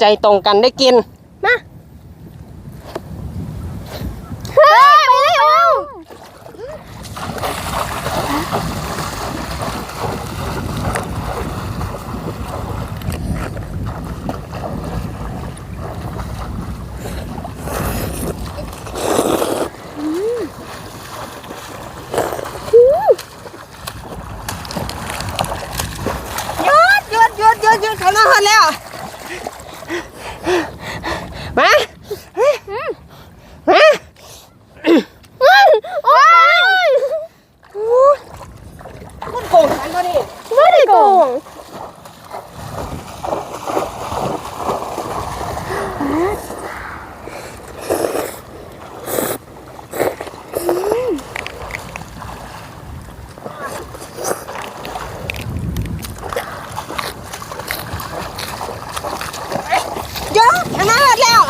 ใจตรงกันได้กิน มาเฮ้ยไปเลยอุ้ม หยุดหยุดหยุดหยุดหยุดเขามาหันแล้ว มามา โอ้ย คุณโกงฉันก็ดิ ไม่ได้โกง หยุดเขามาหันแล้ว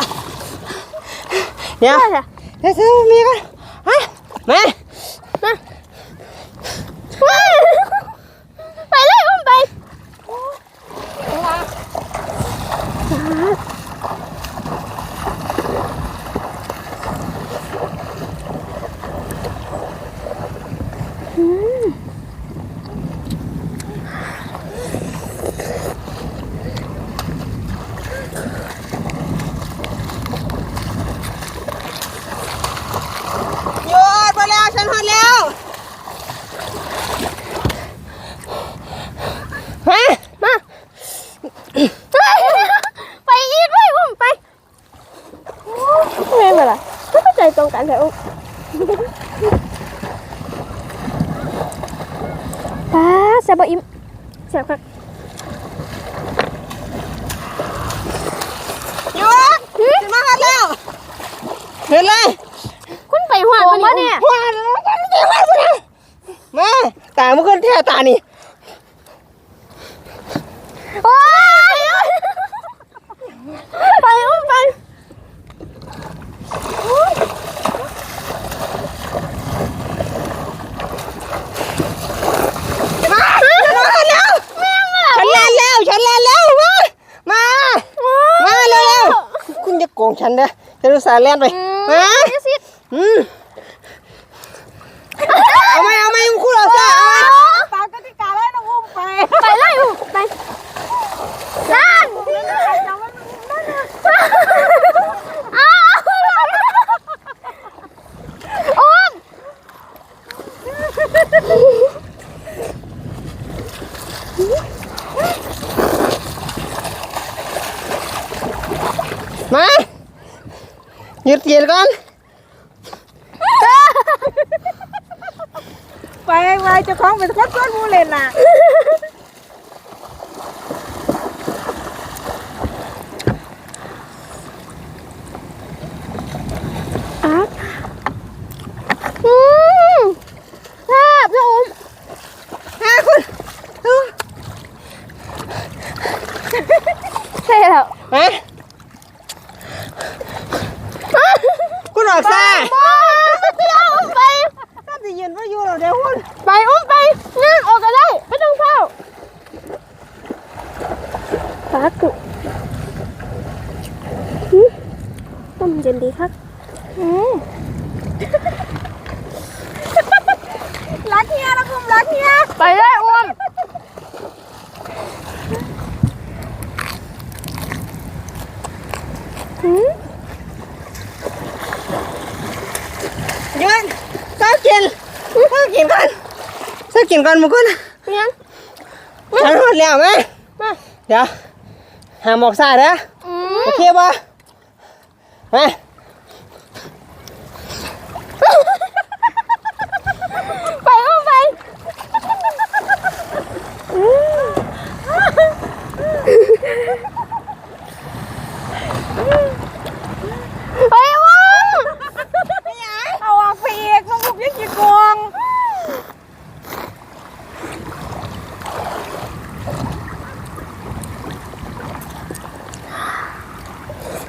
เดี๋ยวได้จ้ะเดี๋ยวซื้อมีกันฮะมา ไปเลยอุ้มไป หยุด ไปแล้วฉันหันแล้วฮะมาไปอีกไปอุ้มไปไม่เป็นไรไม่เข้าใจตรงกันแต่อุ้มป้าแซ่บบ่อิ่มแซ่บครับหยุดฉันมาหันแล้วเห็นเลยคุณไป หวานปะเนี่ยหันแล้วกันไม่หันไปเลยมาตามันขึ้นแท่ตานี่โอ้ยไปอุ้มไปมาฉันมาหันแล้วฉันแล่นแล้วฉันแล่นแล้วมามามาเร็วๆคุณจะโกงฉันเด้อฉันอุตส่าห์แล่นไปมาสิอืม เอาไหมเอาไหมคุณเอาซะเอาไหมตามกติกาแล้วนะอุ้มไปไปเลยอุ้มไปนั่นอ้าวอุ้มมาหยุดเกียรก่อน ไปไปเจะคล้าของเป็นคนชวนหมูเล่นน่ะอะอืมแซ่บนะอุ้มมาคุณดูใช่แล้วมาคุณออกซะไปเที่ยวอุ้มไป ถ้าจะยืนว่า อยู่เราเดี๋ยวหุ้นไปอุ้มไปนั่งออกกันได้ไม่ต้องเฝ้าปากุหืมต้มเย็นดีครับอืมรักเฮียนะคุณรักเฮียไปเลยอ้วม หยุดเศร้ากินเศร้า กินก่อนเศร้ากินก่อนมึงคุณยังฉันหมดแล้วไหมมาเดี๋ยวหามออกซะเด้ออืโอมเคป่ะมาไปอุ้มไปอืมไปอ้วม เอาออกไปอีกน้องอุ้มยังกี่โกง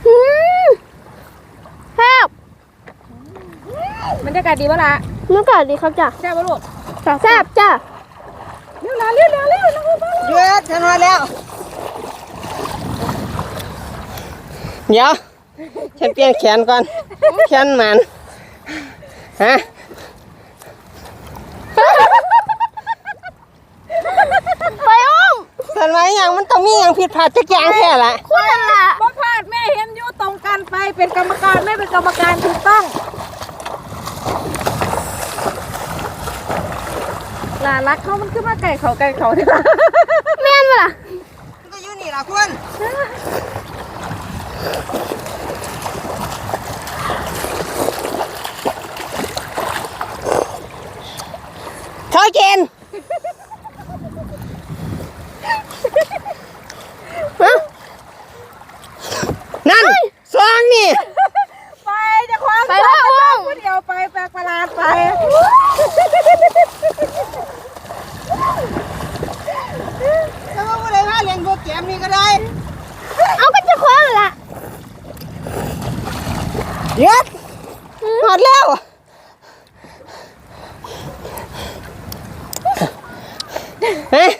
อืมแซ่บบ รรยากาศดีปะล่ะนึกก่อนดีครับจ้ะใช่ปะลูกแซ่บจ้ะเร็วนะเร็วเร็วเร็วน้องอุ้มมาหยุดฉันหมดแล้ว เดี๋ยวฉันเปลี่ยนแขนก่อน แขนมันฮะไปอุ้มสันไว้ยังมันต้องมีอย่างผิดพลาดจักอย่างแค่ละคุณนั่นล่ะบ่พลาดแม่เห็นอยู่ตรงกันไปเป็นกรรมการไม่เป็นกรรมการถูกต้อง ลานรักเขามันขึ้นมาไก่เขาไก่เขาดีกว่าแม่นบ่ล่ะก็อยู่นี่ล่ะคุณเขาเจนฮะนั่นซองนี่ ไปจะคว้าไปแล้วอุ้มผู้เดียวไปแปลกประหลาดไป แล้วก็อะไรมาเล่นโปรแกรมนี่ก็ได้ เอาก็จะคว้าล่ะ เย็ดหมดแล้วเฮ้ย